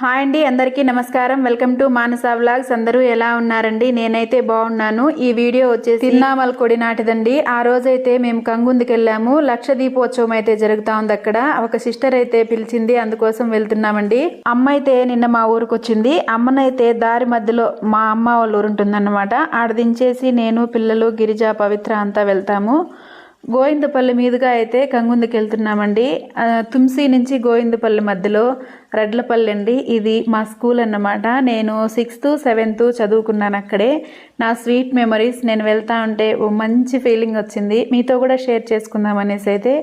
Hi అండి అందరికీ నమస్కారం. Welcome to Manasa vlogs. అందరూ ఎలా ఉన్నారండి? నేనైతే బాగున్నాను. ఈ వీడియో వచ్చేసి తిరునామల కొడి నాటిదండి. ఆ రోజైతే మేము కంగుందికి వెళ్ళాము. లక్ష దీపోత్సవం అయితే జరుగుతా ఉంది అక్కడ. ఒక సిస్టర్ అయితే పిలిచింది అందుకోసం వెళ్తున్నామండి. అమ్మ అయితే నిన్న మా ఊరికి వచ్చింది అమ్మనైతే దారి మధ్యలో మా అమ్మ వాళ్ళ ఊరు ఉంటుందన్నమాట ఆడ దించేసి నేను పిల్లలు గిరిజ పవిత్ర అంతా వెళ్తాము. గోవిందపల్లి మీదుగా అయితే కంగుందుకెళ్తున్నామండి తుమ్సి నుంచి గోవిందపల్లి మధ్యలో రెడ్లపల్లి అండి. ఇది మా స్కూల్ అన్నమాట. నేను సిక్స్త్ సెవెంత్ చదువుకున్నాను అక్కడే. నా స్వీట్ మెమరీస్ నేను వెళ్తా ఉంటే ఓ మంచి ఫీలింగ్ వచ్చింది. మీతో కూడా షేర్ చేసుకుందాం అనేసి అయితే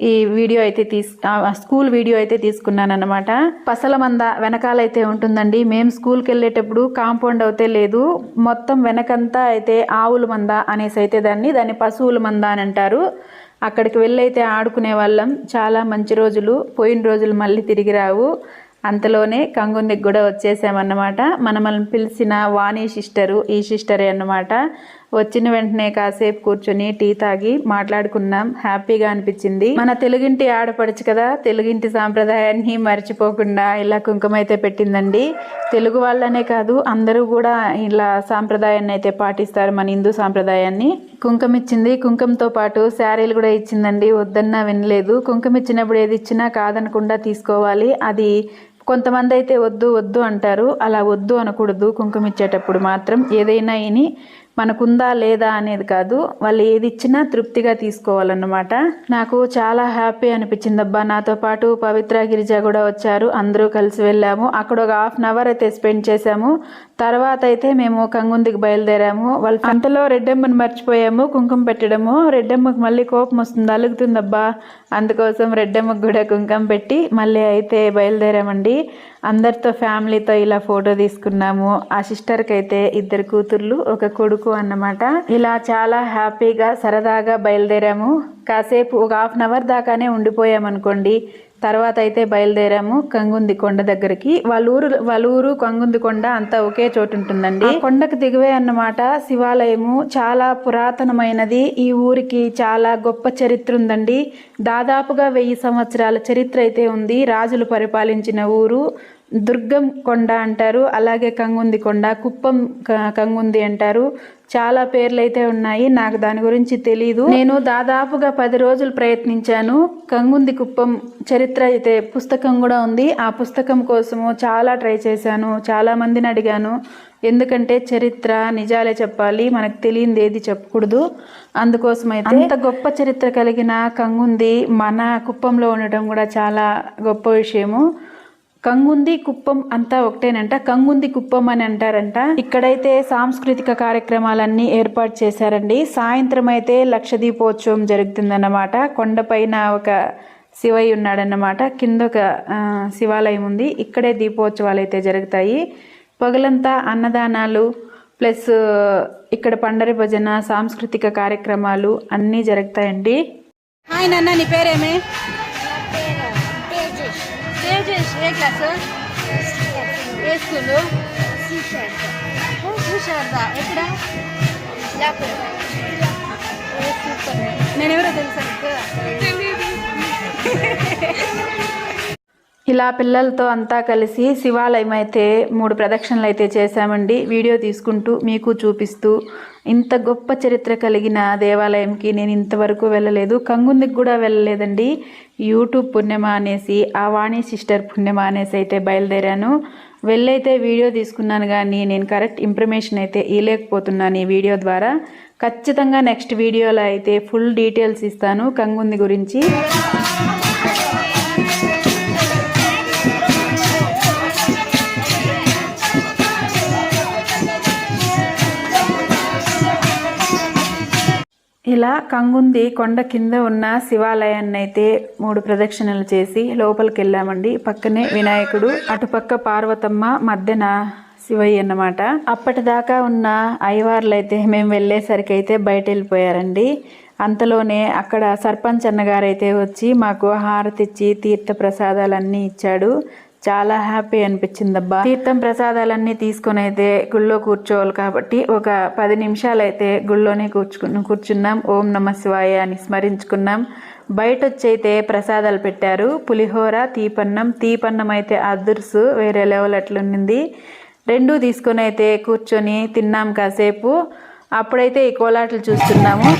ఈ వీడియో అయితే తీసు స్కూల్ వీడియో అయితే తీసుకున్నాను అనమాట పసల మంద వెనకాలైతే ఉంటుందండి. మేము స్కూల్కి వెళ్ళేటప్పుడు కాంపౌండ్ అయితే లేదు. మొత్తం వెనకంతా అయితే ఆవుల మంద అనేసి అయితే దాన్ని దాన్ని పశువుల మంద అని అంటారు. అక్కడికి వెళ్ళైతే ఆడుకునే వాళ్ళం. చాలా మంచి రోజులు. పోయిన రోజులు మళ్ళీ తిరిగి రావు. అంతలోనే కంగుందికి కూడా వచ్చేసామన్నమాట. మనల్ని పిలిచిన వాణి సిస్టరు ఈ సిస్టరే అన్నమాట. వచ్చిన వెంటనే కాసేపు కూర్చొని టీ తాగి మాట్లాడుకున్నాం. హ్యాపీగా అనిపించింది. మన తెలుగింటి ఆడపడచ్చు కదా తెలుగింటి సాంప్రదాయాన్ని మర్చిపోకుండా ఇలా కుంకుమ అయితే పెట్టిందండి. తెలుగు వాళ్ళనే కాదు అందరూ కూడా ఇలా సాంప్రదాయాన్ని అయితే పాటిస్తారు మన హిందూ సాంప్రదాయాన్ని. కుంకుమ ఇచ్చింది కుంకుమతో పాటు శారీలు కూడా ఇచ్చిందండి. వద్దన్నా వినలేదు. కుంకుమ ఇచ్చినప్పుడు ఏది ఇచ్చినా కాదనకుండా తీసుకోవాలి. అది కొంతమంది అయితే వద్దు వద్దు అంటారు. అలా వద్దు అనకూడదు. కుంకుమ ఇచ్చేటప్పుడు మాత్రం ఏదైనా ఇని మనకుందా లేదా అనేది కాదు వాళ్ళు ఏది ఇచ్చినా తృప్తిగా తీసుకోవాలన్నమాట. నాకు చాలా హ్యాపీ అనిపించింది అబ్బా నాతో పాటు పవిత్ర గిరిజ కూడా వచ్చారు. అందరూ కలిసి వెళ్ళాము. అక్కడ ఒక హాఫ్ అన్ అవర్ అయితే స్పెండ్ చేశాము. తర్వాత అయితే మేము కంగుందికి బయలుదేరాము. వాళ్ళ అంతలో రెడ్డమ్మని మర్చిపోయాము. కుంకుమ పెట్టడము. రెడ్డమ్మకు మళ్ళీ కోపం వస్తుంది అలుగుతుందబ్బా. అందుకోసం రెడ్డమ్మకు కూడా కుంకుమ పెట్టి మళ్ళీ అయితే బయలుదేరామండి. అందరితో ఫ్యామిలీతో ఇలా ఫోటో తీసుకున్నాము. ఆ సిస్టర్కి అయితే ఇద్దరు కూతుర్లు ఒక కొడుకు అన్నమాట? ఇలా చాలా హ్యాపీగా సరదాగా బయలుదేరాము. కాసేపు ఒక హాఫ్ అన్ అవర్ దాకానే ఉండిపోయాము అనుకోండి తర్వాత అయితే బయలుదేరాము కంగుంది కొండ దగ్గరికి. వాళ్ళ ఊరు వాళ్ళ ఊరు కంగుంది కొండ అంతా ఒకే చోటు ఉంటుందండి. కొండకు దిగువే అన్నమాట శివాలయము. చాలా పురాతనమైనది. ఈ ఊరికి చాలా గొప్ప చరిత్ర ఉందండి. దాదాపుగా వెయ్యి సంవత్సరాల చరిత్ర అయితే ఉంది. రాజులు పరిపాలించిన ఊరు. దుర్గం కొండ అంటారు అలాగే కంగుంది కొండ కుప్పం క- కంగుంది అంటారు. చాలా పేర్లు అయితే ఉన్నాయి నాకు దాని గురించి తెలీదు. నేను దాదాపుగా పది రోజులు ప్రయత్నించాను. కంగుంది కుప్పం చరిత్ర అయితే పుస్తకం కూడా ఉంది. ఆ పుస్తకం కోసము చాలా ట్రై చేశాను చాలా మందిని అడిగాను. ఎందుకంటే చరిత్ర నిజాలే చెప్పాలి మనకు తెలియంది ఏది చెప్పకూడదు. అందుకోసం అయితే అంత గొప్ప చరిత్ర కలిగిన కంగుంది మన కుప్పంలో ఉండటం కూడా చాలా గొప్ప విషయము. కంగుంది కుప్పం అంతా ఒకటేనంట కంగుంది కుప్పం అని అంటారంట. ఇక్కడైతే సాంస్కృతిక కార్యక్రమాలన్నీ ఏర్పాటు చేశారండి. సాయంత్రం అయితే లక్ష దీపోత్సవం జరుగుతుందన్నమాట. కొండపైన ఒక శివయ్య ఉన్నాడన్నమాట. కింద ఒక శివాలయం ఉంది. ఇక్కడే దీపోత్సవాలు అయితే జరుగుతాయి. పగలంతా అన్నదానాలు ప్లస్ ఇక్కడ పండరి భజన సాంస్కృతిక కార్యక్రమాలు అన్నీ జరుగుతాయండి. హాయ్ నాన్న నీ పేరేమి? ఏ క్లాస్ ఏ స్కూలు శ్రీశారద ఎక్కడ ఏ సూపర్ నేను ఎవరో తెలుసా నీకు? ఇలా పిల్లలతో అంతా కలిసి శివాలయం అయితే మూడు ప్రదక్షిణలు అయితే చేశామండి. వీడియో తీసుకుంటూ మీకు చూపిస్తూ ఇంత గొప్ప చరిత్ర కలిగిన దేవాలయంకి నేను ఇంతవరకు వెళ్ళలేదు. కంగుందికి కూడా వెళ్ళలేదండి. యూట్యూబ్ పుణ్యమా అనేసి ఆ వాణి సిస్టర్ పుణ్యమా అనేసి అయితే బయలుదేరాను. వెళ్ళైతే వీడియో తీసుకున్నాను కానీ నేను కరెక్ట్ ఇన్ఫర్మేషన్ అయితే ఇవ్వలేకపోతున్నాను ఈ వీడియో ద్వారా. ఖచ్చితంగా నెక్స్ట్ వీడియోలో అయితే ఫుల్ డీటెయిల్స్ ఇస్తాను కంగుంది గురించి. ఇలా కంగుంది కొండ కింద ఉన్న శివాలయాన్ని అయితే మూడు ప్రదక్షిణలు చేసి లోపలికి వెళ్ళామండి పక్కనే వినాయకుడు అటుపక్క పార్వతమ్మ మధ్యన శివయ్య అన్నమాట. అప్పటిదాకా ఉన్న అయ్యవార్లు అయితే మేము వెళ్ళేసరికి అయితే బయట వెళ్ళిపోయారండి అంతలోనే అక్కడ సర్పంచ్ అన్నగారు అయితే వచ్చి మాకు హారతి ఇచ్చి తీర్థ ప్రసాదాలన్నీ ఇచ్చాడు. చాలా హ్యాపీ అనిపించింది అబ్బా తీర్థం ప్రసాదాలన్నీ తీసుకొని అయితే గుళ్ళో కూర్చోవాలి కాబట్టి ఒక పది నిమిషాలు అయితే గుళ్ళోనే కూర్చుకు కూర్చున్నాం. ఓం నమ శివాయ అని స్మరించుకున్నాం. బయట వచ్చి అయితే ప్రసాదాలు పెట్టారు. పులిహోర తీపన్నం. తీపన్నం అయితే అదుర్సు వేరే లెవెల్ అట్లుండింది. రెండు తీసుకొని అయితే కూర్చొని తిన్నాం కాసేపు. అప్పుడైతే ఈ కోలాటలు చూస్తున్నాము.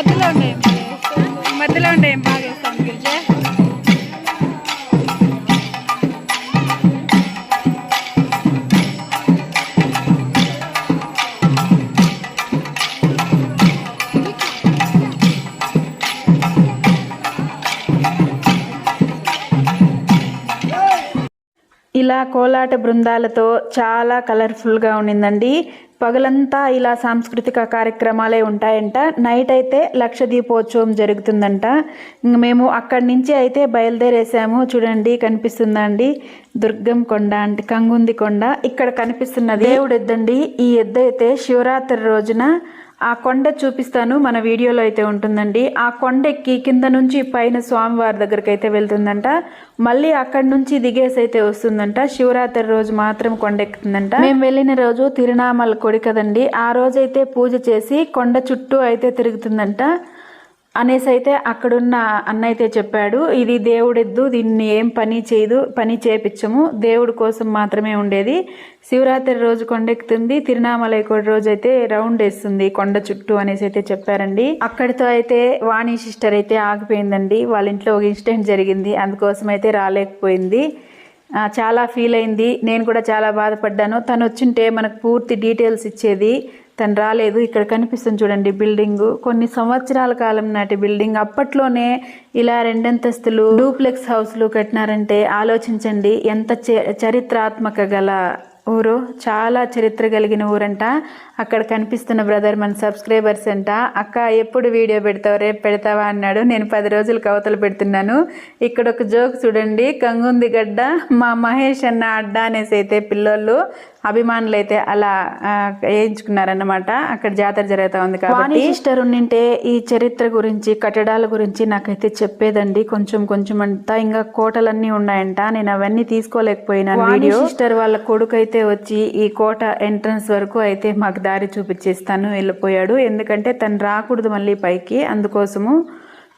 మధ్యలో ఉండే మధ్యలో ఉండే ఏం బాగా వేస్తాం గిరిజా? ఇలా కోలాట బృందాలతో చాలా కలర్ఫుల్గా ఉండిందండి. పగలంతా ఇలా సాంస్కృతిక కార్యక్రమాలే ఉంటాయంట. నైట్ అయితే లక్ష దీపోత్సవం జరుగుతుందంట. మేము అక్కడి నుంచి అయితే బయలుదేరేసాము. చూడండి కనిపిస్తుందా అండి దుర్గం కొండ అంటే కంగుంది కొండ. ఇక్కడ కనిపిస్తున్నది దేవుడు ఎద్దండి ఈ ఎద్దు అయితే శివరాత్రి రోజున ఆ కొండ చూపిస్తాను. మన వీడియోలో అయితే ఉంటుందండి. ఆ కొండ ఎక్కి కింద నుంచి పైన స్వామివారి దగ్గరికి అయితే వెళ్తుందంట. మళ్ళీ అక్కడి నుంచి దిగేసి అయితే వస్తుందంట. శివరాత్రి రోజు మాత్రం కొండ ఎక్కుతుందంట మేము వెళ్ళిన రోజు తిరునామల కొడి కదండి. ఆ రోజైతే పూజ చేసి కొండ చుట్టూ అయితే తిరుగుతుందంట. అనేసి అయితే అక్కడున్న అన్న అయితే చెప్పాడు ఇది దేవుడెద్దు దీన్ని ఏం పని చేయదు పని చేపించము దేవుడి కోసం మాత్రమే ఉండేది. శివరాత్రి రోజు కొండెక్కుతుంది తిరునామలై కూడా రోజు అయితే రౌండ్ వేస్తుంది కొండ చుట్టూ అనేసి అయితే చెప్పారండి. అక్కడితో అయితే వాణి సిస్టర్ అయితే ఆగిపోయిందండి. వాళ్ళ ఇంట్లో ఒక ఇన్సిడెంట్ జరిగింది అందుకోసం అయితే రాలేకపోయింది చాలా ఫీల్ అయింది నేను కూడా చాలా బాధపడ్డాను. తను వచ్చింటే మనకు పూర్తి డీటెయిల్స్ ఇచ్చేది. తను రాలేదు. ఇక్కడ కనిపిస్తుంది చూడండి బిల్డింగ్. కొన్ని సంవత్సరాల కాలం నాటి బిల్డింగ్. అప్పట్లోనే ఇలా రెండంతస్తులు డూప్లెక్స్ హౌస్లు కట్టినారంటే ఆలోచించండి. ఎంత చ- చరిత్రాత్మక గల ఊరు. చాలా చరిత్ర కలిగిన ఊరంట. అక్కడ కనిపిస్తున్న బ్రదర్ మన సబ్స్క్రైబర్స్ అంట. అక్క ఎప్పుడు వీడియో పెడతావు? రేపు పెడతావా? అన్నాడు. నేను పది రోజులు కవతలు పెడుతున్నాను. ఇక్కడ ఒక జోక్ చూడండి. కంగుంది గడ్డ మా మహేష్ అన్న అడ్డ అనేసి అయితే పిల్లోళ్ళు. అభిమానులు అయితే అలా వేయించుకున్నారన్నమాట. అక్కడ జాతర జరుగుతా ఉంది కాబట్టి. సిస్టర్ ఉండింటే ఈ చరిత్ర గురించి కట్టడాల గురించి నాకైతే చెప్పేదండి. కొంచెం కొంచెం అంతా ఇంకా కోటలన్నీ ఉన్నాయంట. నేను అవన్నీ తీసుకోలేకపోయినాను వీడియో. సిస్టర్ వాళ్ళ కొడుకు అయితే వచ్చి ఈ కోట ఎంట్రన్స్ వరకు అయితే మాకు దారి చూపించేస్తాను వెళ్ళిపోయాడు. ఎందుకంటే తను రాకూడదు మళ్ళీ పైకి. అందుకోసము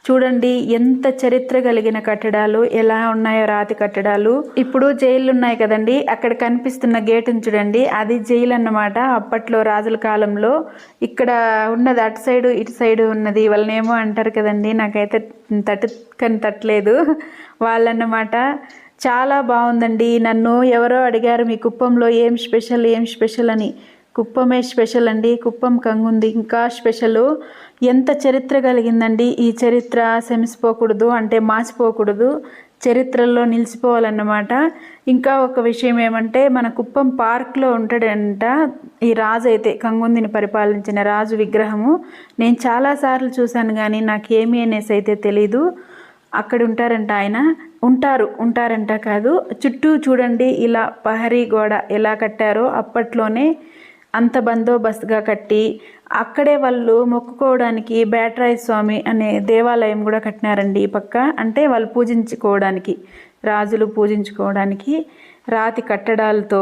చూడండి ఎంత చరిత్ర కలిగిన కట్టడాలు ఎలా ఉన్నాయో రాతి కట్టడాలు. ఇప్పుడు జైలు ఉన్నాయి కదండి అక్కడ కనిపిస్తున్న గేటును చూడండి అది జైలు అన్నమాట అప్పట్లో రాజుల కాలంలో ఇక్కడ ఉన్నది అటు సైడు ఇటు సైడు ఉన్నది వాళ్ళనేమో అంటారు కదండి. నాకైతే తట్టు కానీ తట్టలేదు. వాళ్ళన్నమాట చాలా బాగుందండి నన్ను ఎవరో అడిగారు మీ కుప్పంలో ఏం స్పెషల్ ఏం స్పెషల్ అని. కుప్పమే స్పెషల్ అండి కుప్పం కంగుంది ఇంకా స్పెషల్ ఎంత చరిత్ర కలిగిందండి? ఈ చరిత్ర శమిసిపోకూడదు అంటే మాసిపోకూడదు చరిత్రలో నిలిచిపోవాలన్నమాట. ఇంకా ఒక విషయం ఏమంటే మన కుప్పం పార్క్లో ఉంటాడంట ఈ రాజు అయితే కంగుందిని పరిపాలించిన రాజు విగ్రహము. నేను చాలాసార్లు చూశాను కానీ నాకేమీ అనేసి అయితే తెలీదు. అక్కడ ఉంటారంట ఆయన. ఉంటారు ఉంటారంట కాదు. చుట్టూ చూడండి ఇలా పహరీ గోడ ఎలా కట్టారో అప్పట్లోనే అంత బందోబస్తుగా కట్టి అక్కడే వాళ్ళు మొక్కుకోవడానికి బేటరాయ స్వామి అనే దేవాలయం కూడా కట్టినారండి ఈ పక్క. అంటే వాళ్ళు పూజించుకోవడానికి రాజులు పూజించుకోవడానికి రాతి కట్టడాలతో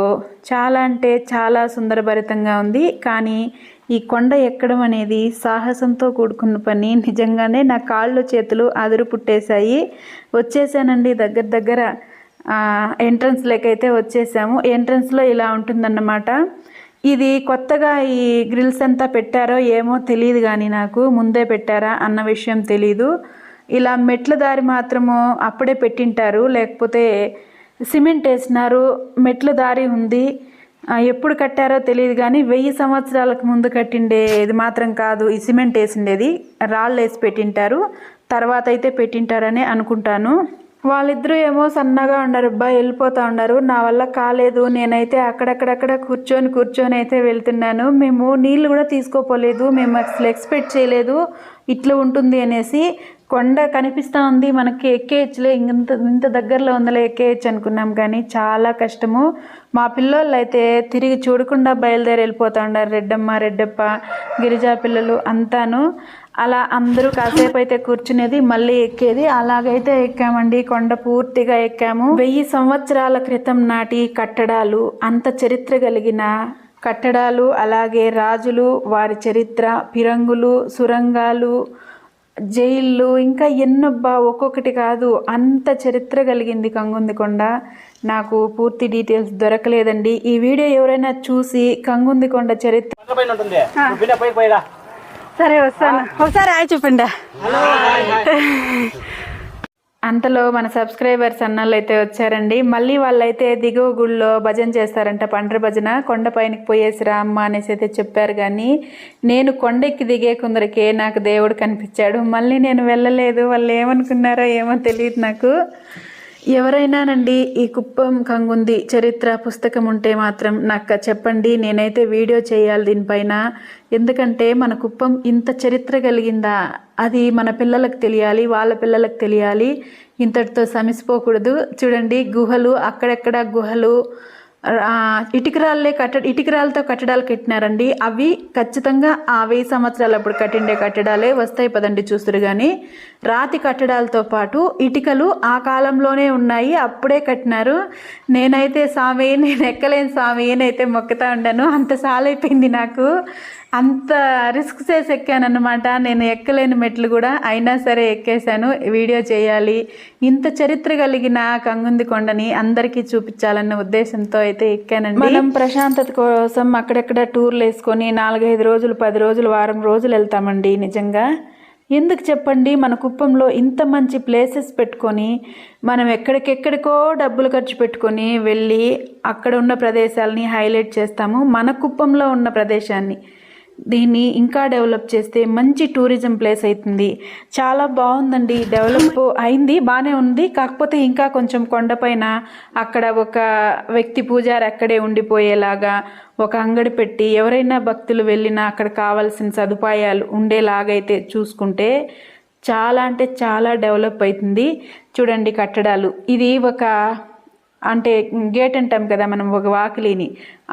చాలా అంటే చాలా సుందరభరితంగా ఉంది. కానీ ఈ కొండ ఎక్కడం అనేది సాహసంతో కూడుకున్న పని. నిజంగానే నా కాళ్ళు చేతులు అదురు పుట్టేశాయి. వచ్చేసానండి దగ్గర దగ్గర ఎంట్రన్స్ అయితే వచ్చేసాము. ఎంట్రన్స్లో ఇలా ఉంటుందన్నమాట. ఇది కొత్తగా ఈ గ్రిల్స్ అంతా పెట్టారో ఏమో తెలియదు కానీ నాకు ముందే పెట్టారా అన్న విషయం తెలీదు. ఇలా మెట్ల దారి మాత్రము అప్పుడే పెట్టింటారు. లేకపోతే సిమెంట్ వేసినారు మెట్ల దారి ఉంది. ఎప్పుడు కట్టారో తెలియదు కానీ వెయ్యి సంవత్సరాలకు ముందు కట్టిండే ఇది మాత్రం కాదు. ఈ సిమెంట్ వేసిండేది. రాళ్ళు వేసి పెట్టింటారు. తర్వాత అయితే పెట్టింటారని అనుకుంటాను. వాళ్ళిద్దరూ ఏమో సన్నగా ఉండరు అబ్బా వెళ్ళిపోతా ఉన్నారు. నా వల్ల కాలేదు. నేనైతే అక్కడక్కడక్కడ కూర్చొని కూర్చొని అయితే వెళ్తున్నాను. మేము నీళ్ళు కూడా తీసుకోపోలేదు. మేము అసలు ఎక్స్పెక్ట్ చేయలేదు. ఇట్లా ఉంటుంది అనేసి కొండ కనిపిస్తూ ఉంది. మనకి ఎక్కేయచ్చులే ఇంత ఇంత దగ్గరలో ఉందలే ఎక్కేయచ్చు అనుకున్నాం. కానీ చాలా కష్టము. మా పిల్లోళ్ళు అయితే తిరిగి చూడకుండా బయలుదేరి వెళ్ళిపోతూ ఉన్నారు. రెడ్డమ్మ రెడ్డప్ప గిరిజా పిల్లలు అంతాను. అలా అందరూ కాసేపు అయితే కూర్చునేది మళ్ళీ ఎక్కేది. అలాగైతే ఎక్కామండి. కొండ పూర్తిగా ఎక్కాము. వెయ్యి సంవత్సరాల క్రితం నాటి కట్టడాలు అంత చరిత్ర కలిగిన కట్టడాలు అలాగే రాజులు వారి చరిత్ర పిరంగులు సురంగాలు జైళ్ళు ఇంకా ఎన్నబ్బా ఒక్కొక్కటి కాదు. అంత చరిత్ర కలిగింది కంగుంది కొండ. నాకు పూర్తి డీటెయిల్స్ దొరకలేదండి. ఈ వీడియో ఎవరైనా చూసి కంగుంది కొండ చరిత్ర సరే వస్తాను. ఒకసారి ఆయ చెప్పండి. అంతలో మన సబ్స్క్రైబర్స్ అన్నోళ్ళు అయితే వచ్చారండి. మళ్ళీ వాళ్ళైతే దిగువ గుళ్ళో భజన చేస్తారంట పండ్ర భజన. కొండపైనకి పోయేసిరా అమ్మ అనేసి అయితే చెప్పారు కానీ నేను కొండెక్కి దిగే కొందరికే నాకు దేవుడు కనిపించాడు. మళ్ళీ నేను వెళ్ళలేదు. వాళ్ళు ఏమనుకున్నారో ఏమో తెలియదు నాకు. ఎవరైనానండి ఈ కుప్పం కంగుంది చరిత్ర పుస్తకం ఉంటే మాత్రం నాకు చెప్పండి నేనైతే వీడియో చేయాలి దీనిపైన. ఎందుకంటే మన కుప్పం ఇంత చరిత్ర కలిగిందా? అది మన పిల్లలకు తెలియాలి వాళ్ళ పిల్లలకు తెలియాలి. ఇంతటితో సమిసిపోకూడదు. చూడండి గుహలు అక్కడెక్కడ గుహలు. ఇటుకరాళ్ళే కట్ట ఇటుకరాళ్ళతో కట్టడాలు కట్టినారండి. అవి ఖచ్చితంగా ఆ వెయ్యి సంవత్సరాలు అప్పుడు కట్టిండే కట్టడాలే వస్తాయి పదండి చూస్తురు కానీ రాతి కట్టడాలతో పాటు ఇటుకలు ఆ కాలంలోనే ఉన్నాయి అప్పుడే కట్టినారు. నేనైతే స్వామి నేను ఎక్కలేని స్వామి నేనైతే మొక్కుతా ఉండాను. అంత సాలైపోయింది నాకు. అంత రిస్క్ చేసి ఎక్కానమాట నేను ఎక్కలేని మెట్లు కూడా అయినా సరే ఎక్కేశాను. వీడియో చేయాలి. ఇంత చరిత్ర కలిగిన కంగుంది కొండని అందరికీ చూపించాలన్న ఉద్దేశంతో అయితే ఎక్కానండి. మనం ప్రశాంతత కోసం అక్కడెక్కడ టూర్లు వేసుకొని నాలుగైదు రోజులు పది రోజులు వారం రోజులు వెళ్తామండి నిజంగా. ఎందుకు చెప్పండి? మన కుప్పంలో ఇంత మంచి ప్లేసెస్ పెట్టుకొని మనం ఎక్కడికెక్కడికో డబ్బులు ఖర్చు పెట్టుకొని వెళ్ళి అక్కడ ఉన్న ప్రదేశాలని హైలైట్ చేస్తాము. మన కుప్పంలో ఉన్న ప్రదేశాన్ని. దీన్ని ఇంకా డెవలప్ చేస్తే మంచి టూరిజం ప్లేస్ అవుతుంది చాలా బాగుందండి. డెవలప్ అయింది బాగానే ఉంది. కాకపోతే ఇంకా కొంచెం కొండపైన అక్కడ ఒక వ్యక్తి పూజారి అక్కడే ఉండిపోయేలాగా ఒక అంగడి పెట్టి ఎవరైనా భక్తులు వెళ్ళినా అక్కడ కావాల్సిన సదుపాయాలు ఉండేలాగైతే చూసుకుంటే చాలా అంటే చాలా డెవలప్ అవుతుంది చూడండి కట్టడాలు. ఇది ఒక అంటే గేట్ అంటాం కదా మనం ఒక వాకిలిని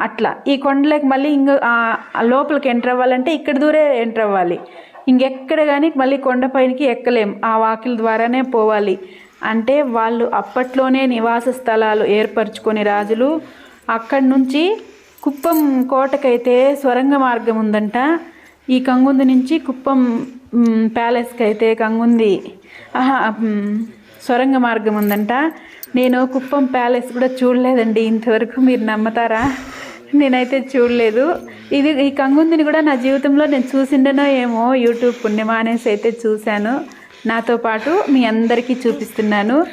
అట్లా. ఈ కొండలకి మళ్ళీ ఇంక లోపలికి ఎంటర్ అవ్వాలంటే ఇక్కడ దూరే ఎంటర్ అవ్వాలి. ఇంకెక్కడ కానీ మళ్ళీ కొండపైనకి ఎక్కలేం. ఆ వాకిలి ద్వారానే పోవాలి. అంటే వాళ్ళు అప్పట్లోనే నివాస స్థలాలు ఏర్పరచుకొని రాజులు అక్కడి నుంచి కుప్పం కోటకైతే స్వరంగ మార్గం ఉందంట. ఈ కంగుంది నుంచి కుప్పం ప్యాలెస్కి అయితే కంగుంది. ఆహా సొరంగ మార్గం ఉందంట. నేను కుప్పం ప్యాలెస్ కూడా చూడలేదండి. ఇంతవరకు మీరు నమ్మతారా? నేనైతే చూడలేదు. ఇది ఈ కంగుందిని కూడా నా జీవితంలో నేను చూసిండనో ఏమో యూట్యూబ్ పుణ్యమా అనేసి అయితే చూశాను. నాతో పాటు మీ అందరికీ చూపిస్తున్నాను.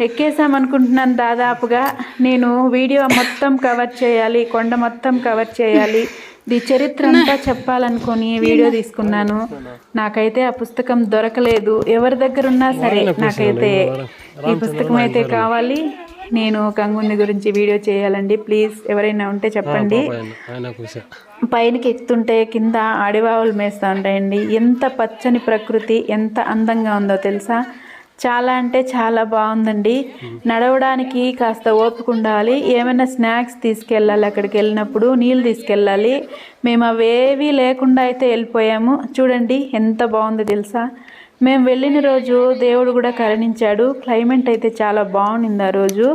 ఎక్కేసామనుకుంటున్నాను దాదాపుగా. నేను వీడియో మొత్తం కవర్ చేయాలి కొండ మొత్తం కవర్ చేయాలి ఇది చరిత్ర అంతా చెప్పాలనుకొని వీడియో తీసుకున్నాను. నాకైతే ఆ పుస్తకం దొరకలేదు. ఎవరి దగ్గర ఉన్నా సరే నాకైతే ఈ పుస్తకం అయితే కావాలి. నేను కంగుంది గురించి వీడియో చేయాలండి. ప్లీజ్ ఎవరైనా ఉంటే చెప్పండి. పైనకి ఎక్కుతుంటే కింద అడివావులు మేస్తూ ఉంటాయండి. ఎంత పచ్చని ప్రకృతి ఎంత అందంగా ఉందో తెలుసా? చాలా అంటే చాలా బాగుందండి. నడవడానికి కాస్త ఓపిక ఉండాలి. ఏమైనా స్నాక్స్ తీసుకెళ్ళాలి అక్కడికి వెళ్ళినప్పుడు నీళ్ళు తీసుకెళ్ళాలి. మేము అవేవీ లేకుండా అయితే వెళ్ళిపోయాము. చూడండి ఎంత బాగుందో తెలుసా? మేము వెళ్ళిన రోజు దేవుడు కూడా కరుణించాడు. క్లైమేట్ అయితే చాలా బాగుండింది ఆ రోజు.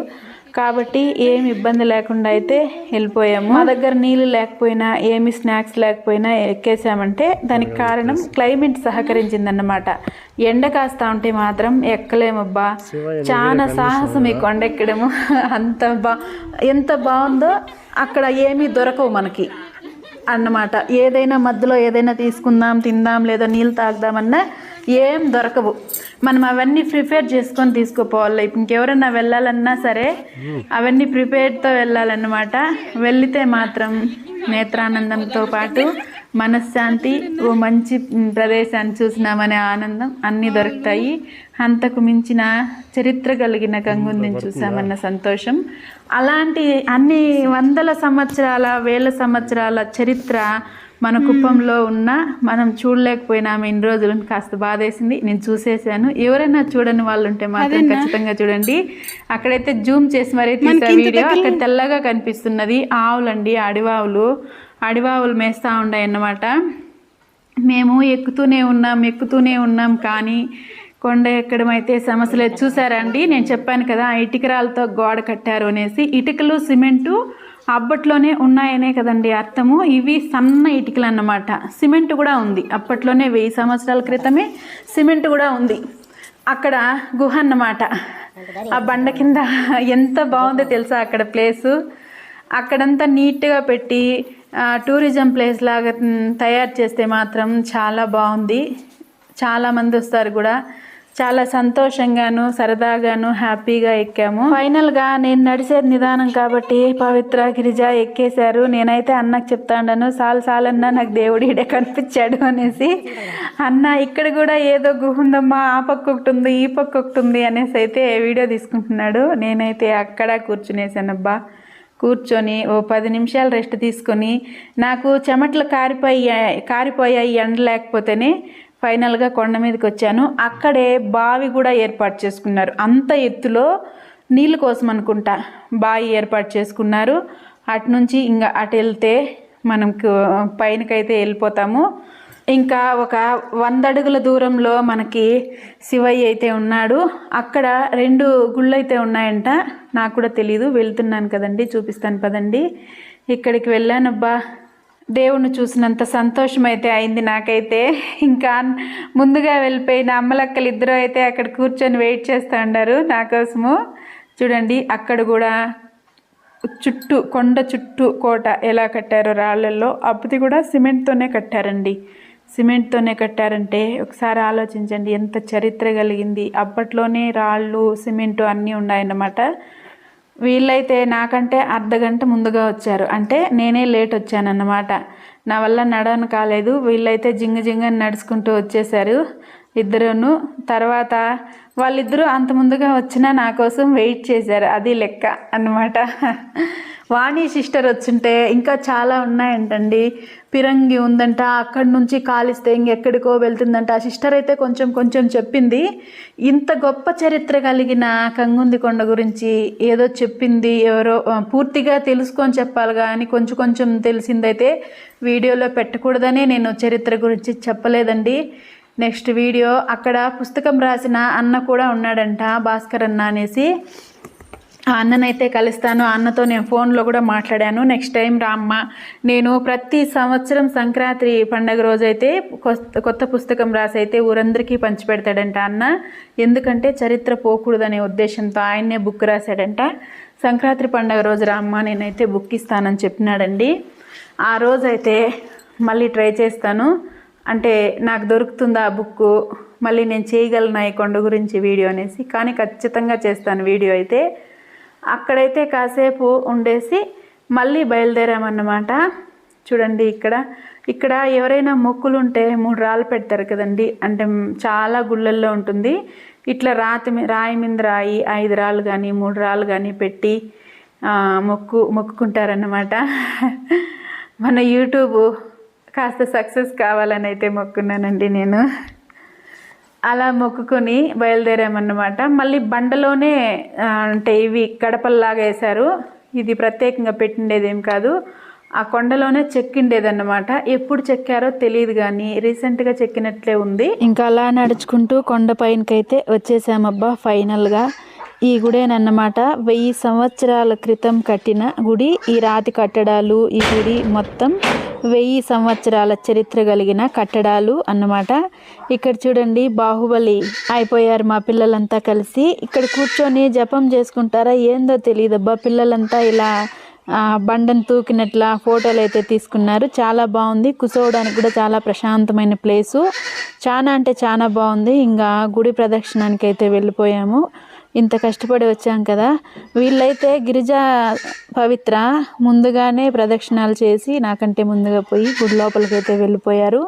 కాబట్టి ఏమి ఇబ్బంది లేకుండా అయితే వెళ్ళిపోయాము. మా దగ్గర నీళ్ళు లేకపోయినా ఏమి స్నాక్స్ లేకపోయినా ఎక్కేసామంటే దానికి కారణం క్లైమేట్ సహకరించిందన్నమాట. ఎండ కాస్తా ఉంటే మాత్రం ఎక్కలేమబ్బా. చాలా సాహసం ఈ కొండ ఎక్కడము. అంత బా ఎంత బాగుందో అక్కడ ఏమీ దొరకవు మనకి అన్నమాట. ఏదైనా మధ్యలో ఏదైనా తీసుకుందాం తిందాం లేదా నీళ్ళు తాగుదామన్నా ఏం దొరకవు. మనం అవన్నీ ప్రిపేర్ చేసుకొని తీసుకుపోవాలి. ఇంకెవరన్నా వెళ్ళాలన్నా సరే అవన్నీ ప్రిపేర్డ్తో వెళ్ళాలన్నమాట. వెళితే మాత్రం నేత్రానందంతో పాటు మనశ్శాంతి ఓ మంచి ప్రదేశాన్ని చూసినామనే ఆనందం అన్నీ దొరుకుతాయి. అంతకు మించిన చరిత్ర కలిగిన గంగుందిని చూసామన్న సంతోషం. అలాంటి అన్ని వందల సంవత్సరాల వేల సంవత్సరాల చరిత్ర మన కుప్పంలో ఉన్న మనం చూడలేకపోయినాము ఇన్ని రోజులు కాస్త బాధేసింది. నేను చూసేసాను ఎవరైనా చూడని వాళ్ళు ఉంటే మాత్రం ఖచ్చితంగా చూడండి. అక్కడైతే జూమ్ చేసి మరీ తీసా వీడియో అక్కడ తెల్లగా కనిపిస్తున్నది. ఆవులండి అడివావులు. అడివావులు మేస్తూ ఉన్నాయి అన్నమాట మేము ఎక్కుతూనే ఉన్నాం ఎక్కుతూనే ఉన్నాం కానీ కొండ ఎక్కడం అయితే సమస్య లేదు. చూసారండి నేను చెప్పాను కదా ఆ ఇటుకరాలతో గోడ కట్టారు అనేసి. ఇటుకలు సిమెంటు అప్పట్లోనే ఉన్నాయనే కదండి అర్థము. ఇవి సన్న ఇటుకలు అన్నమాట సిమెంట్ కూడా ఉంది. అప్పట్లోనే వెయ్యి సంవత్సరాల క్రితమే సిమెంట్ కూడా ఉంది. అక్కడ గుహ అన్నమాట. ఆ బండ కింద ఎంత బాగుందో తెలుసా అక్కడ ప్లేసు? అక్కడంతా నీట్గా పెట్టి టూరిజం ప్లేస్ లాగా తయారు చేస్తే మాత్రం చాలా బాగుంది. చాలామంది వస్తారు కూడా. చాలా సంతోషంగాను సరదాగాను హ్యాపీగా ఎక్కాము. ఫైనల్గా నేను నడిచేది నిదానం కాబట్టి పవిత్ర గిరిజ ఎక్కేశారు. నేనైతే అన్నకు చెప్తాను సాల్ సాలన్నా నాకు దేవుడు ఇడే కనిపించాడు అనేసి. అన్న ఇక్కడ కూడా ఏదో గుహ ఉందమ్మా ఆ పక్క ఒకటి ఉంది ఈ పక్క ఒకటి ఉంది అనేసి అయితే వీడియో తీసుకుంటున్నాడు. నేనైతే అక్కడ కూర్చునేసానబ్బా. కూర్చొని ఓ పది నిమిషాలు రెస్ట్ తీసుకొని నాకు చెమటలు కారిపోయి కారిపోయాయి ఎండ లేకపోతేనే ఫైనల్గా కొండ మీదకి వచ్చాను అక్కడే బావి కూడా ఏర్పాటు చేసుకున్నారు. అంత ఎత్తులో నీళ్ళ కోసం అనుకుంటా బావి ఏర్పాటు చేసుకున్నారు. అటు నుంచి ఇంకా అటు వెళ్తే మనకు పైనకైతే వెళ్ళిపోతాము. ఇంకా ఒక వంద అడుగుల దూరంలో మనకి శివయ్య అయితే ఉన్నాడు. అక్కడ రెండు గుళ్ళు అయితే ఉన్నాయంట. నాకు కూడా తెలీదు. వెళ్తున్నాను కదండి. చూపిస్తాను పదండి. ఇక్కడికి వెళ్ళానబ్బా. దేవుణ్ణి చూసినంత సంతోషం అయితే అయింది నాకైతే. ఇంకా ముందుగా వెళ్ళిపోయిన అమ్మలక్కలు ఇద్దరు అయితే అక్కడ కూర్చొని వెయిట్ చేస్తూ ఉన్నారు నా కోసము. చూడండి అక్కడ కూడా చుట్టూ కొండ చుట్టూ కోట ఎలా కట్టారో రాళ్ళల్లో అప్పటి కూడా సిమెంట్తోనే కట్టారండి. సిమెంట్తోనే కట్టారంటే ఒకసారి ఆలోచించండి ఎంత చరిత్ర కలిగింది. అప్పట్లోనే రాళ్ళు సిమెంటు అన్నీ ఉన్నాయన్నమాట. వీళ్ళైతే నాకంటే అర్ధగంట ముందుగా వచ్చారు. అంటే నేనే లేట్ వచ్చానన్నమాట. నా వల్ల నడవను కాలేదు. వీళ్ళైతే జింగ జింగని నడుచుకుంటూ వచ్చేసారు ఇద్దరును. తర్వాత వాళ్ళిద్దరూ అంత ముందుగా వచ్చినా నా కోసం వెయిట్ చేశారు. అది లెక్క అన్నమాట. వాణి సిస్టర్ వచ్చుంటే ఇంకా చాలా ఉన్నాయంటండి. పిరంగి ఉందంట అక్కడి నుంచి కాలిస్తే ఇంకెక్కడికో వెళ్తుందంట. ఆ సిస్టర్ అయితే కొంచెం కొంచెం చెప్పింది. ఇంత గొప్ప చరిత్ర కలిగిన కంగుంది కొండ గురించి ఏదో చెప్పింది ఎవరో పూర్తిగా తెలుసుకొని చెప్పాలి కానీ కొంచెం కొంచెం తెలిసిందైతే వీడియోలో పెట్టకూడదనే నేను చరిత్ర గురించి చెప్పలేదండి. నెక్స్ట్ వీడియో అక్కడ పుస్తకం రాసిన అన్న కూడా ఉన్నాడంట భాస్కర్ అన్న అనేసి. ఆ అన్ననైతే కలుస్తాను. ఆ అన్నతో నేను ఫోన్లో కూడా మాట్లాడాను. నెక్స్ట్ టైం రామ్మ నేను ప్రతి సంవత్సరం సంక్రాంతి పండగ రోజైతే కొత్త కొత్త పుస్తకం రాసి అయితే ఊరందరికీ పంచిపెడతాడంట అన్న. ఎందుకంటే చరిత్ర పోకూడదనే ఉద్దేశంతో ఆయన్నే బుక్ రాశాడంట. సంక్రాంతి పండగ రోజు రామ్మ నేనైతే బుక్ ఇస్తానని చెప్పినాడండి. ఆ రోజైతే మళ్ళీ ట్రై చేస్తాను. అంటే నాకు దొరుకుతుందా ఆ బుక్ మళ్ళీ నేను చేయగలను ఈ కొండ గురించి వీడియో అనేసి. కానీ ఖచ్చితంగా చేస్తాను వీడియో అయితే. అక్కడైతే కాసేపు ఉండేసి మళ్ళీ బయలుదేరామన్నమాట. చూడండి ఇక్కడ. ఇక్కడ ఎవరైనా మొక్కులు ఉంటే మూడు రాళ్ళు పెడతారు కదండి. అంటే చాలా గుళ్ళల్లో ఉంటుంది. ఇట్లా రాతి రాయి మీద రాయి ఐదు రాళ్ళు కానీ మూడు రాళ్ళు కానీ పెట్టి మొక్కు మొక్కుకుంటారన్నమాట. మన యూట్యూబ్ కాస్త సక్సెస్ కావాలని అయితే మొక్కున్నానండి నేను. అలా మొక్కుకొని బయలుదేరామన్నమాట. మళ్ళీ బండలోనే అంటే ఇవి గడపల్లాగా వేశారు. ఇది ప్రత్యేకంగా పెట్టిండేది ఏం కాదు. ఆ కొండలోనే చెక్కిండేదన్నమాట. ఎప్పుడు చెక్కారో తెలియదు కానీ రీసెంట్గా చెక్కినట్లే ఉంది. ఇంకా అలా నడుచుకుంటూ కొండ పైనకైతే వచ్చేసామబ్బా ఫైనల్గా. ఈ గుడేనన్నమాట. వెయ్యి సంవత్సరాల క్రితం కట్టిన గుడి. ఈ రాతి కట్టడాలు ఈ గుడి మొత్తం వెయ్యి సంవత్సరాల చరిత్ర కలిగిన కట్టడాలు అన్నమాట. ఇక్కడ చూడండి బాహుబలి అయిపోయారు మా పిల్లలంతా కలిసి. ఇక్కడ కూర్చొని జపం చేసుకుంటారా ఏందో తెలియదబ్బా పిల్లలంతా ఇలా బండను తూకినట్లా ఫోటోలు అయితే తీసుకున్నారు. చాలా బాగుంది. కూర్చోవడానికి కూడా చాలా ప్రశాంతమైన ప్లేసు. చాలా అంటే చాలా బాగుంది. ఇంకా గుడి ప్రదక్షిణానికి అయితే వెళ్ళిపోయాము. ఇంత కష్టపడి వచ్చాం కదా. వీళ్ళైతే గిరిజా పవిత్ర ముందుగానే ప్రదక్షిణాలు చేసి నాకంటే ముందుగా పోయి గుడి లోపలికి అయితే వెళ్ళిపోయారు.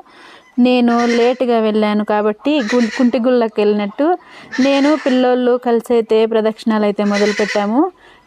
నేను లేటుగా వెళ్ళాను కాబట్టి కుంటిగుళ్ళకి గుళ్ళకి వెళ్ళినట్టు నేను పిల్లోళ్ళు కలిసి అయితే ప్రదక్షిణాలు అయితే మొదలుపెట్టాము.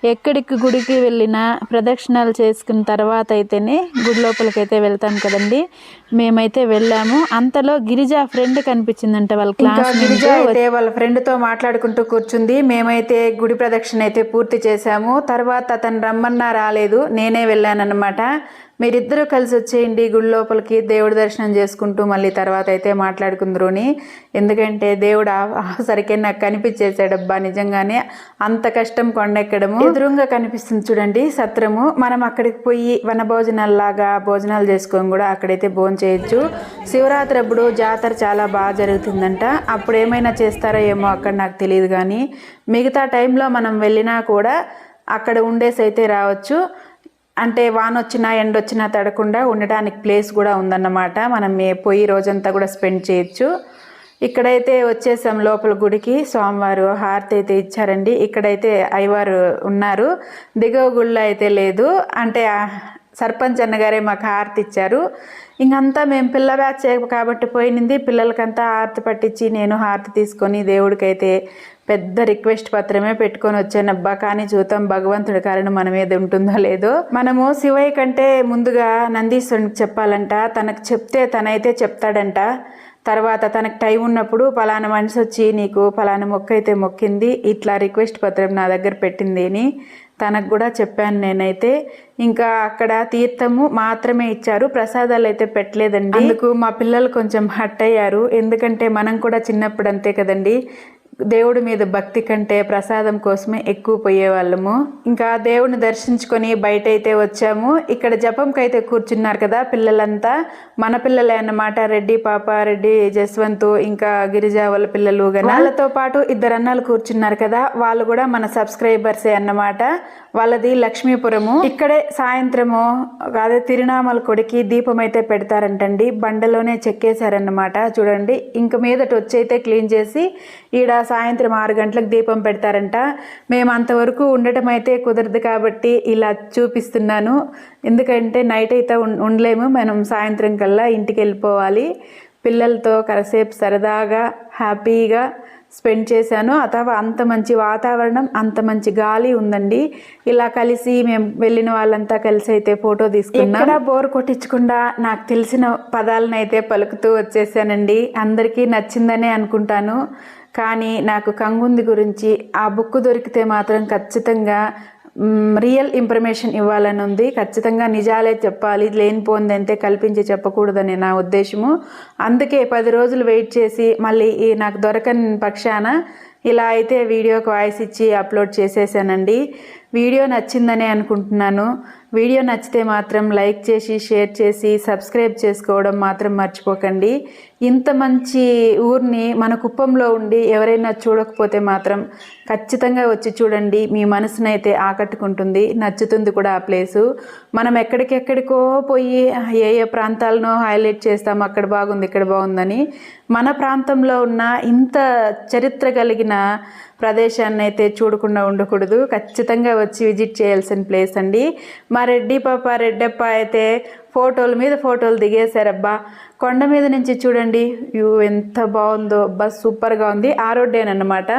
ఎక్కడికి గుడికి వెళ్ళినా ప్రదక్షిణాలు చేసుకున్న తర్వాత అయితేనే గుడి లోపలికి అయితే వెళ్తాం కదండి. మేమైతే వెళ్ళాము. అంతలో గిరిజ ఫ్రెండ్ కనిపించిందంట వాళ్ళ క్లాస్ గిరిజ అయితే వాళ్ళ ఫ్రెండ్తో మాట్లాడుకుంటూ కూర్చుంది. మేమైతే గుడి ప్రదక్షిణ అయితే పూర్తి చేశాము. తర్వాత అతను రమ్మన్నా రాలేదు. నేనే వెళ్ళానన్నమాట. మీరిద్దరూ కలిసి వచ్చేయండి గుడి లోపలికి దేవుడి దర్శనం చేసుకుంటూ మళ్ళీ తర్వాత అయితే మాట్లాడుకుందరుని. ఎందుకంటే దేవుడు ఆ- సరికే నాకు కనిపించేసాడబ్బా నిజంగానే అంత కష్టం కొండెక్కడము. ఎదురుగా కనిపిస్తుంది చూడండి సత్రము. మనం అక్కడికి పోయి వన భోజనాల్లాగా భోజనాలు చేసుకొని కూడా అక్కడైతే భోజనం చేయొచ్చు. శివరాత్రి అప్పుడు జాతర చాలా బాగా జరుగుతుందంట. అప్పుడు ఏమైనా చేస్తారో ఏమో అక్కడ నాకు తెలియదు కానీ మిగతా టైంలో మనం వెళ్ళినా కూడా అక్కడ ఉండేసి అయితే రావచ్చు. అంటే వాన వచ్చినా ఎండ వచ్చినా తడకుండా ఉండడానికి ప్లేస్ కూడా ఉందన్నమాట. మనం పోయి రోజంతా కూడా స్పెండ్ చేయొచ్చు. ఇక్కడైతే వచ్చేసాం లోపల గుడికి. స్వామివారు హారతి అయితే ఇచ్చారండి. ఇక్కడైతే అయ్యవారు ఉన్నారు. దిగువ గుళ్ళో అయితే లేదు. అంటే సర్పంచ్ అన్నగారే మాకు హారతి ఇచ్చారు. ఇంకంతా మేము పిల్ల బ్యాచ్ కాబట్టి పోయినింది. పిల్లలకంతా హారతి పట్టించి నేను హారతి తీసుకొని దేవుడికైతే పెద్ద రిక్వెస్ట్ పత్రమే పెట్టుకొని వచ్చానబ్బా కానీ చూద్దాం భగవంతుడి కారణం మన మీద ఉంటుందో లేదో. మనము శివయ్య కంటే ముందుగా నందీశ్వరునికి చెప్పాలంట తనకు చెప్తే తనైతే చెప్తాడంట. తర్వాత తనకు టైం ఉన్నప్పుడు పలానా మనిషి వచ్చి నీకు పలానా మొక్క అయితే మొక్కింది ఇట్లా రిక్వెస్ట్ పత్రం నా దగ్గర పెట్టింది అని తనకు కూడా చెప్పాను నేనైతే. ఇంకా అక్కడ తీర్థము మాత్రమే ఇచ్చారు ప్రసాదాలు అయితే పెట్టలేదండి. అందుకు మా పిల్లలు కొంచెం హట్ అయ్యారు ఎందుకంటే మనం కూడా చిన్నప్పుడు అంతే కదండి. దేవుడి మీద భక్తి కంటే ప్రసాదం కోసమే ఎక్కువ పోయేవాళ్ళము. ఇంకా దేవుడిని దర్శించుకొని బయట అయితే వచ్చాము. ఇక్కడ జపంకి అయితే కూర్చున్నారు కదా పిల్లలంతా. మన పిల్లలే అన్నమాట. రెడ్డి పాప రెడ్డి జస్వంత్ ఇంకా గిరిజా వాళ్ళ పిల్లలు వాళ్ళతో పాటు ఇద్దరు అన్నలు కూర్చున్నారు కదా. వాళ్ళు కూడా మన సబ్స్క్రైబర్సే అన్నమాట. వాళ్ళది లక్ష్మీపురము. ఇక్కడే సాయంత్రము అదే తిరునామల కొడికి దీపం అయితే పెడతారంటండి. బండలోనే చెక్కేశారన్నమాట. చూడండి. ఇంక మీదట వచ్చి అయితే క్లీన్ చేసి ఈడ సాయంత్రం ఆరు గంటలకు దీపం పెడతారంట. మేము అంతవరకు ఉండటం అయితే కుదరదు కాబట్టి ఇలా చూపిస్తున్నాను. ఎందుకంటే నైట్ అయితే ఉండలేము. మనం సాయంత్రం కల్లా ఇంటికి వెళ్ళిపోవాలి. పిల్లలతో కరసేపు సరదాగా హ్యాపీగా స్పెండ్ చేశాను. అథవా అంత మంచి వాతావరణం అంత మంచి గాలి ఉందండి. ఇలా కలిసి మేము వెళ్ళిన వాళ్ళంతా కలిసి అయితే ఫోటో తీసుకున్నా. ఎక్కడ బోర్ కొట్టించకుండా నాకు తెలిసిన పదాలను అయితే పలుకుతూ వచ్చేసానండి. అందరికీ నచ్చిందనే అనుకుంటాను. కానీ నాకు కంగుంది గురించి ఆ బుక్ దొరికితే మాత్రం ఖచ్చితంగా రియల్ ఇన్ఫర్మేషన్ ఇవ్వాలని ఉంది. ఖచ్చితంగా నిజాలే చెప్పాలి. లేనిపోందంతే కల్పించి చెప్పకూడదని నా ఉద్దేశము. అందుకే పది రోజులు వెయిట్ చేసి మళ్ళీ ఈ నాకు దొరకని పక్షాన ఇలా అయితే వీడియోకి వాయిస్ ఇచ్చి అప్లోడ్ చేసేసానండి. వీడియో నచ్చిందని అనుకుంటున్నాను. వీడియో నచ్చితే మాత్రం లైక్ చేసి షేర్ చేసి సబ్స్క్రైబ్ చేసుకోవడం మాత్రం మర్చిపోకండి. ఇంత మంచి ఊరిని మన కుప్పంలో ఉండి ఎవరైనా చూడకపోతే మాత్రం ఖచ్చితంగా వచ్చి చూడండి. మీ మనసునైతే ఆకట్టుకుంటుంది నచ్చుతుంది కూడా ఆ ప్లేసు. మనం ఎక్కడికెక్కడికో పోయి ఏ ఏ ప్రాంతాలను హైలైట్ చేస్తాం అక్కడ బాగుంది ఇక్కడ బాగుందని. మన ప్రాంతంలో ఉన్న ఇంత చరిత్ర కలిగిన ప్రదేశాన్ని అయితే చూడకుండా ఉండకూడదు. ఖచ్చితంగా వచ్చి విజిట్ చేయాల్సిన ప్లేస్ అండి. మా రెడ్డి పాప రెడ్డప్ప అయితే ఫోటోల మీద ఫోటోలు దిగేశారబ్బా. కొండ మీద నుంచి చూడండి. వ్యూ ఎంత బాగుందో బస్ సూపర్గా ఉంది. ఆ రోడ్డేనమాట